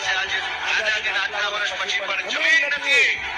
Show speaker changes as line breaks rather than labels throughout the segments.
છે આજે આઝાદી આટલા વર્ષ પછી પણ જમીન નથી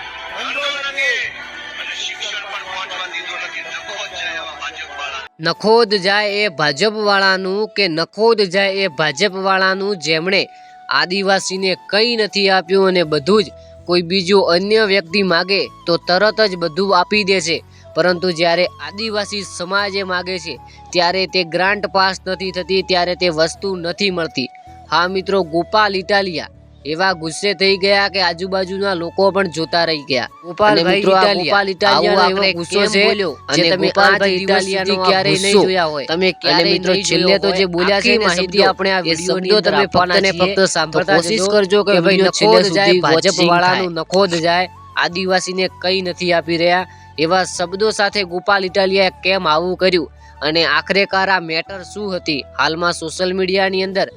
નખોદ જાય એ ભાજપ વાળાનું કે નખોદ જાય એ ભાજપ વાળાનું જેમણે આદિવાસીને કંઈ નથી આપ્યું અને બધું જ કોઈ બીજું અન્ય વ્યક્તિ માગે તો તરત જ બધું આપી દે છે. પરંતુ જ્યારે આદિવાસી સમાજે માગે છે, ત્યારે તે ગ્રાન્ટ પાસ નથી થતી, ત્યારે તે વસ્તુ નથી મળતી. હા મિત્રો, ગોપાલ ઇટાલિયા એવા ગુસ્સે થઈ ગયા કે આજુબાજુના લોકો પણ જોતા રહી ગયા. ગોપાલભાઈ ગોપાલ ઇટાલિયાનો એવો ગુસ્સો છે જે ગોપાલભાઈ ઇટાલિયાનો ક્યારેય નહીં જોયા હોય. તમે ક્યારેય મિત્રો છેલ્લે તો જે બોલ્યા છે માહિતી આપણે આ વિડીયોની તમે ફક્ત ને ફક્ત સાંભળતા કોશિશ કરજો કે ભાઈ નખોદ જાય ભાજપ વાળાનું નખોદ જાય આદિવાસીને કંઈ નથી આપી રહ્યા. એવા શબ્દો સાથે ગોપાલ ઇટાલિયાએ કેમ આવું કર્યું? અને આખરેકાર આ મેટર શું હતી? હાલમાં સોશિયલ મીડિયાની અંદર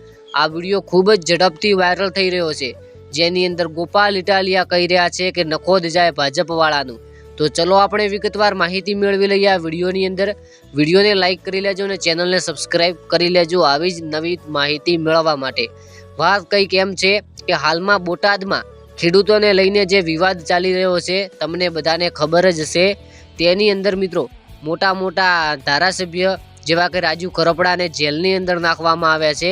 આ વીડિયો ખૂબ જ ઝડપથી વાયરલ થઈ રહ્યો છે. જેની અંદર ગોપાલ ઇટાલિયા કહી રહ્યા છે કે નખોદ જાય ભાજપવાળાનું. તો ચલો આપણે વિગતવાર માહિતી મેળવી લઈએ આ વિડીયોની અંદર. વિડીયોને લાઇક કરી લેજો અને ચેનલને સબસ્ક્રાઇબ કરી લેજો આવી જ નવી માહિતી મેળવવા માટે. વાત કંઈક એમ છે કે હાલમાં બોટાદમાં ખેડૂતોને લઈને જે વિવાદ ચાલી રહ્યો છે, તમને બધાને ખબર જ છે તેની અંદર મિત્રો, મોટા મોટા ધારાસભ્ય જેવા કે રાજુ કરપડાને જેલની અંદર નાખવામાં આવ્યા છે.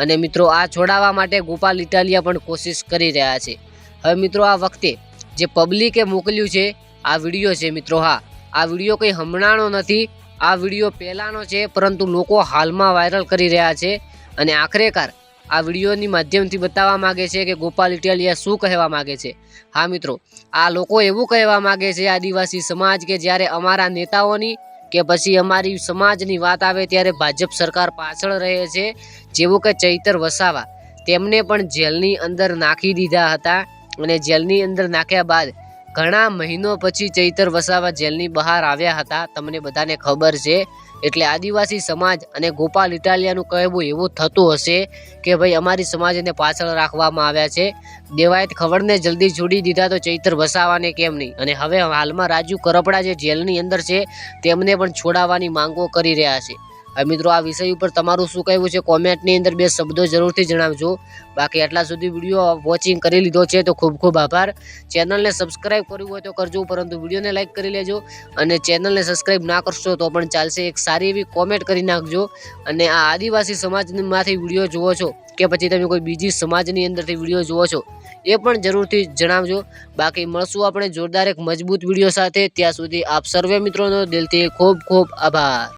અને મિત્રો આ છોડાવવા માટે ગોપાલ ઇટાલિયા પણ કોશિશ કરી રહ્યા છે. હવે મિત્રો આ વખતે જે પબ્લિકે મોકલ્યું છે, આ વીડિયો છે મિત્રો હા. આ વીડિયો કંઈ હમણાંનો નથી, આ વીડિયો પહેલાંનો છે, પરંતુ લોકો હાલમાં વાયરલ કરી રહ્યા છે અને આખરેકાર આ વિડીયોની માધ્યમથી બતાવવા માંગે છે કે ગોપાલ ઇટાલિયા શું કહેવા માંગે છે. હા મિત્રો, આ લોકો એવું કહેવા માગે છે આદિવાસી સમાજ કે જ્યારે અમારા નેતાઓની કે પછી અમારી સમાજની વાત આવે ત્યારે ભાજપ સરકાર પાછળ રહે છે, જેવું કે ચૈતર વસાવા. તેમને પણ જેલની અંદર નાખી દીધા હતા અને જેલની અંદર નાખ્યા બાદ ઘણા મહિનો પછી ચૈતર વસાવા જેલની બહાર આવ્યા હતા. તમને બધાને ખબર છે એટલે આદિવાસી સમાજ અને ગોપાલ ઇટાલિયાનું કહેવું એવું થતું હશે કે ભાઈ અમારી સમાજને પાછળ રાખવામાં આવ્યા છે. દેવાયત ખબરને જલ્દી છોડી દીધા તો ચૈતર વસાવાને કેમ નહીં? અને હવે હાલમાં રાજુ કરપડા જે જેલની અંદર છે, તેમને પણ છોડાવવાની માંગો કરી રહ્યા છે. મિત્રો, આ વિષય ઉપર તમારું શું કહેવું છે? કોમેન્ટની અંદર બે શબ્દો જરૂરથી જણાવજો. બાકી આટલા સુધી વીડિયો વોચિંગ કરી લીધો છે, તો ખૂબ ખૂબ આભાર. ચેનલને સબસ્ક્રાઇબ કરવું હોય તો કરજો, પરંતુ વિડીયોને લાઇક કરી લેજો. અને ચેનલને સબસ્ક્રાઇબ ના કરશો તો પણ ચાલશે. એક સારી એવી કોમેન્ટ કરી નાખજો. અને આ આદિવાસી સમાજમાંથી વીડિયો જુઓ છો, કે પછી તમે કોઈ બીજી સમાજની અંદરથી વીડિયો જુઓ છો, એ પણ જરૂરથી જણાવજો. બાકી મળશું આપણે જોરદાર એક મજબૂત વીડિયો સાથે. ત્યાં સુધી આપ સર્વે મિત્રોનો દિલથી ખૂબ ખૂબ આભાર.